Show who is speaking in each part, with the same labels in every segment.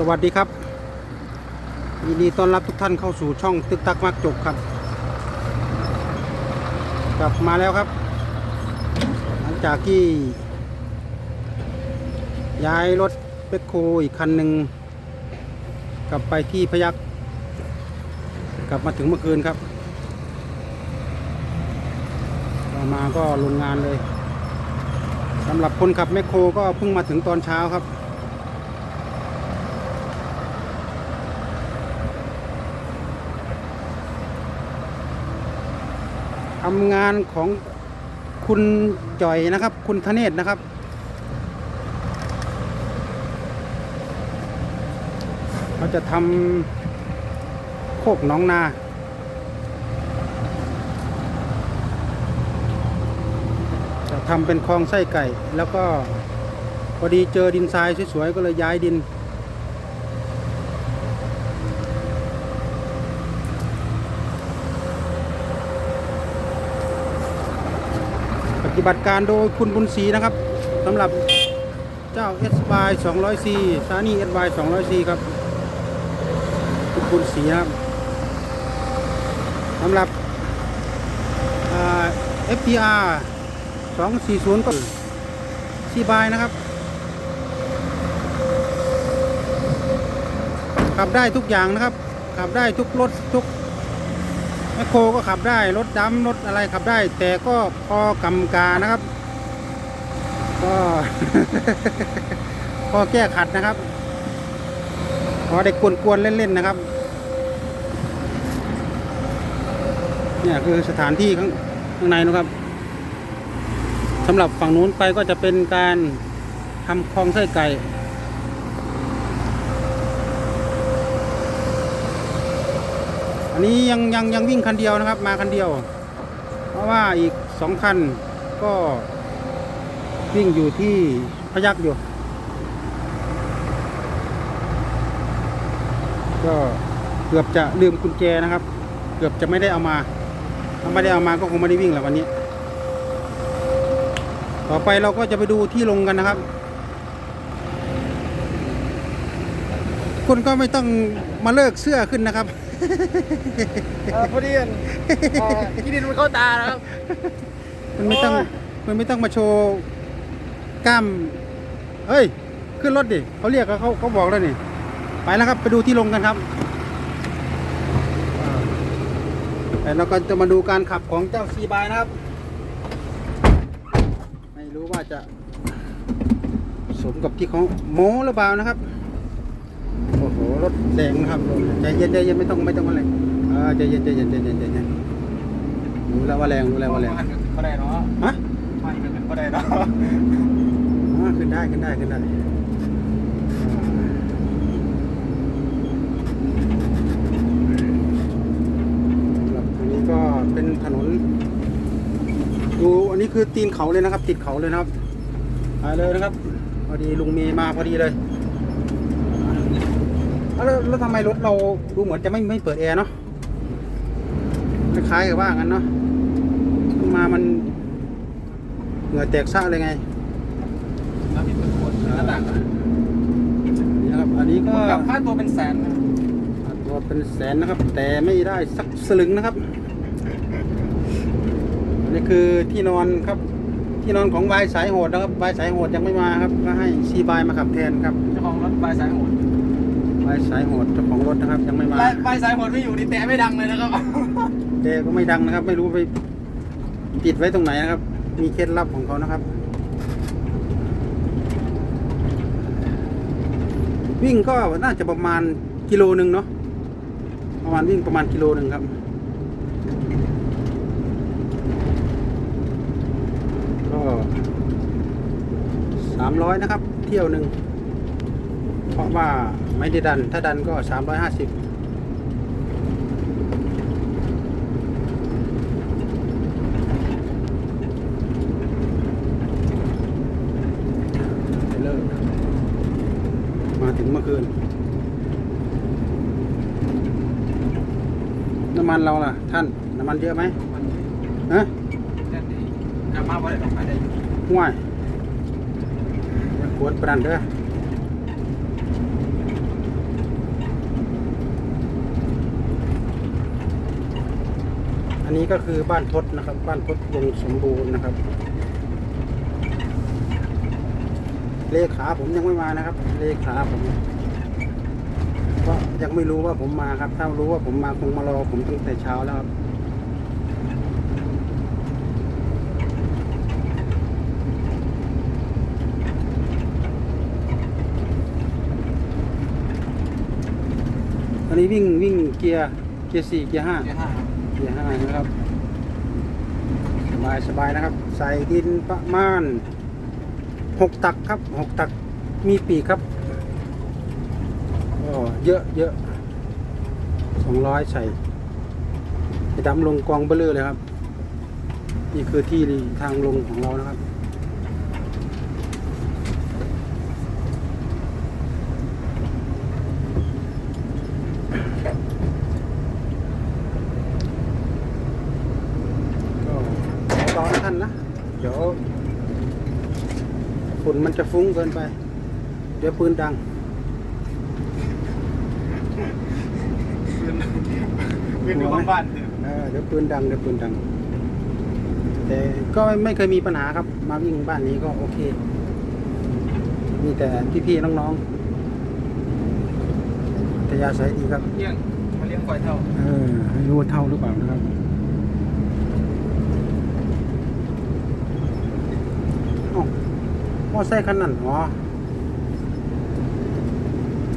Speaker 1: สวัสดีครับยินดีต้อนรับทุกท่านเข้าสู่ช่องตึกตักมักจกครับ กลับมาแล้วครับ หลังจากที่ ย้ายรถเปคโคอีกคันหนึ่งกลับไปที่พยักกลับมาถึงเมื่อคืนครับต่อมาก็ลงงานเลยสำหรับคนขับแมคโครก็เพิ่งมาถึงตอนเช้าครับำงานของคุณจ่อยนะครับ คุณธเนศนะครับเขาจะทำโคกน้องนาจะทำเป็นคลองไส้ไก่ แล้วก็พอดีเจอดินทรายสวยๆก็เลยย้ายดิน ฏิบัติการโดยคุณบุญศรีนะครับสำหรับเจ้า SY 200C ซานี่ SY 200C ครับคุณบุญศรีครับสำหรับอ่า FTR 240 ก็ซีบายนะครับ ขับได้ทุกอย่างนะครับ ขับได้ทุกรถทุก แมคโครก็ขับได้ รถดำรถอะไรขับได้ แต่ก็พอกำกานะครับ ก็ พอแก้ขัดนะครับ พอเด็กกวนๆเล่นๆนะครับ เนี่ยคือสถานที่ข้างข้างในนะครับสำหรับฝั่งนู้นไปก็จะเป็นการทำคลองไส้ไก่ อันนี้ยังยังยังวิ่งคันเดียวนะครับ มาคันเดียว เพราะว่าอีกสองคันก็วิ่งอยู่ที่พยักอยู่ ก็เกือบจะลืมกุญแจนะครับ เกือบจะไม่ได้เอามาถ้าไม่ได้เอามาก็คงไม่ได้วิ่งแล้ววันนี้ ต่อไปเราก็จะไปดูที่ลงกันนะครับ คุณก็ไม่ต้องมาเลิกเสื้อขึ้นนะครับ
Speaker 2: เออพอดีกันเอ่อขี้ดินมันเข้าตานะครับ
Speaker 1: มันไม่ต้อง
Speaker 2: โอ้ย
Speaker 1: มันไม่ต้องมาโชว์กล้ามเฮ้ย ขึ้นรถดิ เขาเรียกเขาเขาบอกแล้วนี่ ไปแล้วครับ ไปดูที่ลงกันครับอ่าแต่เราก็จะมาดูการขับของเจ้าซีบายนะครับ ไม่รู้ว่าจะ สมกับที่เขาโม้หรือเปล่านะครับ รถแดงนะครับใจเย็นใจเย็นไม่ต้องไม่ต้องอะไรเออใจเย็นใจเย็นใจเย็นใจเย็นรู้แล้วว่าแรงรู้แล้วว่าแรง
Speaker 2: ก็ได้เนาะ
Speaker 1: ฮะ
Speaker 2: ไม่กันก็ได้เนาะ
Speaker 1: อ๋อขึ้นได้ขึ้นได้ขึ้นได้ครับอันนี้ก็เป็นถนนดูอันนี้คือตีนเขาเลยนะครับ ติดเขาเลยนะครับไปเลยนะครับพอดีลุงเมย์มาพอดีเลยอะ แล้วแล้วทำไมรถเราดูเหมือนจะไม่ไม่เปิดแอร์เนาะคล้ายๆกับว่างั้นเนาะขึ้นมามันเหงื่อแตกซ่าเลยไง
Speaker 2: แล้วมีเป็นคนหน้าต่าง
Speaker 1: นี่นะครับอันนี้ก็
Speaker 2: กับค่าตัวเป็นแสนนะ
Speaker 1: ตัวเป็นแสนนะครับ แต่ไม่ได้สักสลึงนะครับอันนี่คือที่นอนครับ ที่นอนของวายสายโหดนะครับวายสายโหดยังไม่มาครับก็ให้ซีบายมาขับแทนครับ
Speaker 2: เจ้าของรถปลายสายโหด
Speaker 1: วายสายโหดเจ้าของรถนะครับ ยังไม่มา
Speaker 2: ปลายสายโหดไม่อยู่นี่แต่ไม่ดังเลยนะครับ
Speaker 1: แต่ก็ไม่ดังนะครับ ไม่รู้ไปติดไว้ตรงไหนนะครับ มีเคล็ดลับของเขานะครับ วิ่งก็น่าจะประมาณกิโลหนึ่งเนาะประมาณวิ่งประมาณกิโลหนึ่งครับก็สามร้อยนะครับ เที่ยวหนึ่งเพราะว่า ไม่ได้ดัน ถ้าดันก็สามร้อยห้าสิบไปเลิกมาถึงเมื่อคืน น้ำมันเราล่ะ ท่าน น้ำมันเยอะไหมฮะ
Speaker 2: กลับมาวันไหนไปได้
Speaker 1: ห่วยอย่าขวดปรันเด้อ อันนี้ก็คือบ้านพดนะครับ บ้านพดวงสมบูรณ์นะครับ เลขาผมยังไม่มานะครับ เลขาผมก็ยังไม่รู้ว่าผมมาครับ ถ้ารู้ว่าผมมาคงมารอผมตั้งแต่เช้าแล้วครับอันนี้วิ่งวิ่งเกียร์เกียร์สี่เกียร์ห้า
Speaker 2: เกียร์ห้า
Speaker 1: เกียร์ห้านะครับ สบายสบายนะครับ ใส่ดินประมาณหกตักครับหกตักมีปีกครับก็เยอะเยอะสองร้อยใส่ไปดำลงกองเบลอเลยครับ นี่คือที่ทางลงของเรานะครับ ก็รอท่านนะ เดี๋ยว ฝุ่นมันจะฟุ้งเกินไป เดี๋ยวปืนดัง
Speaker 2: วิ่งอยู่ข้างบ้านเนี่ย
Speaker 1: เออเดี๋ยวปืนดังเดี๋ยวปืนดัง แต่ก็ไม่เคยมีปัญหาครับ มาวิ่งบ้านนี้ก็โอเค มีแต่พี่ๆน้องๆแต่ยาใสยดีครับ
Speaker 2: เลี้ยงมาเลี้ยงควายเท่า
Speaker 1: เออไม่รู้ว่าเท่าหรือเปล่านะครับเอ้าม อไซค์คันนั้นอ๋อ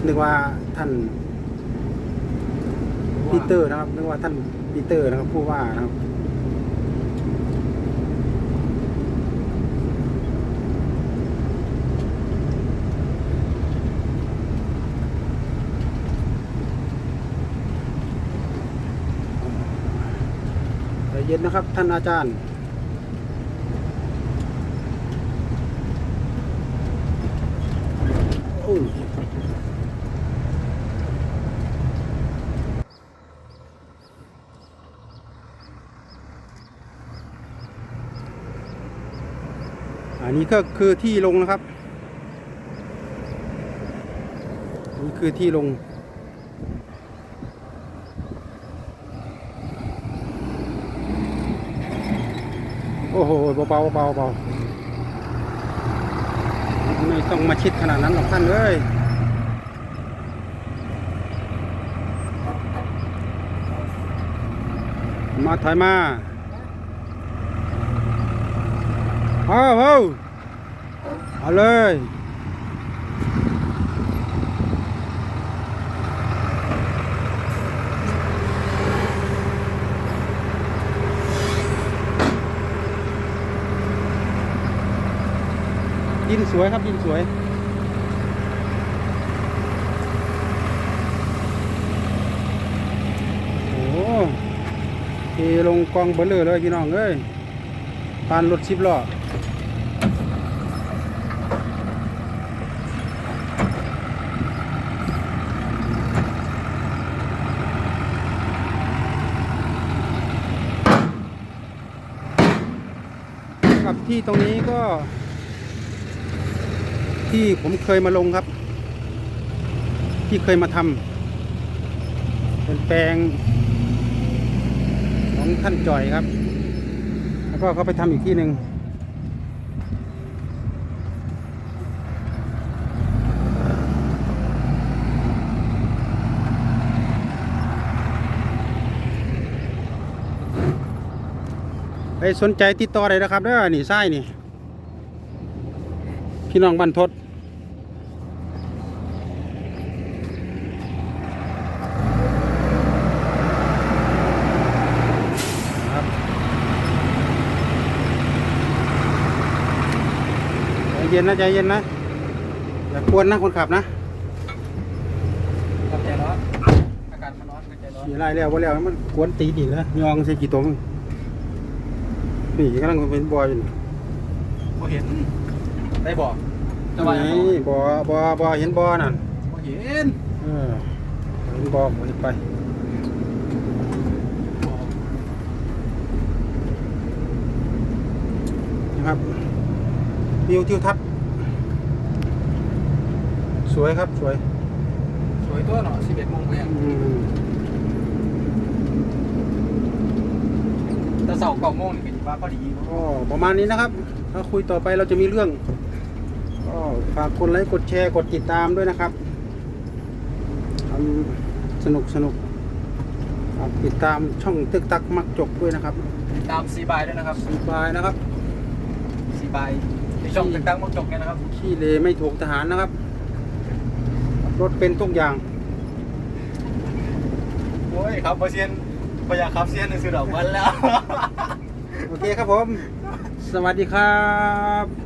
Speaker 1: นึกว่าท่านปีเตอร์นะครับนึกว่าท่านปีเตอร์นะครับผู้ว่านะครับเย็นนะครับ ท่านอาจารย์ โอ้ยอันนี้ก็คือที่ลงนะครับนี่คือที่ลง โอ้โหเบาๆเบาๆเบา ไม่ต้องมาชิดขนาดนั้นหรอกท่านเอ้ยมาถอยมาเอาเอาเอาเลย ดินสวยครับดินสวย โอ้เทลงกองเบลเลอร์เลยพี่น้องเอ้ยปานรถสิบล้อกับที่ตรงนี้ก็ ที่ผมเคยมาลงครับ ที่เคยมาทำเป็นแปลงของท่านจ่อยครับ แล้วก็เขาไปทำอีกที่หนึ่งไปสนใจติดต่อได้นะครับเด้อนี่ไส้นี่ พี่น้องบรรทดครับใจเย็นนะใจเย็นนะอย่ากวนนะคนขับนะ
Speaker 2: กับใจร้อนอากาศมันร้อนกับใจร้อน
Speaker 1: ขี่ไล่แล้วว่าแล้วมันกวนตีดีนะยองใส่กี่ตัวมึงนี่กำลังเป็นบอยอยู่นี่
Speaker 2: บ่เห็น ได้บอกจะ
Speaker 1: ไห
Speaker 2: ว่าอย่าง
Speaker 1: นบอบอบอเห็นบอนั่น
Speaker 2: บ่เห็น
Speaker 1: เออเห็นบอผมไปนะครับวิวทิวทัศน์สวยครับสวย
Speaker 2: สวยตัวเนาะ11โมงแรง
Speaker 1: อืม
Speaker 2: จะเสาเก่าโมงนี่เป็นว่าพอดี
Speaker 1: ก็ประมาณนี้นะครับ ถ้าคุยต่อไปเราจะมีเรื่อง ก็ฝากกดไลค์กดแชร์กดติดตามด้วยนะครับทำสนุกสนุกฝากติดตามช่องตึกตักมักจกด้วยนะครับ
Speaker 2: ตามซีบายด้วยนะครับ
Speaker 1: สบายนะครับ
Speaker 2: ซีบายในช่องตั้งๆมักจกเนี่ยนะครับ
Speaker 1: ขี้เลไม่ถูกทหารนะครับ รถเป็นทุกอย่าง
Speaker 2: โอ้ยครับเปอร์เซียนพยาครับเซียนหนึ่งสุดดอกวันแล้ว
Speaker 1: โอเคครับผม สวัสดีครับ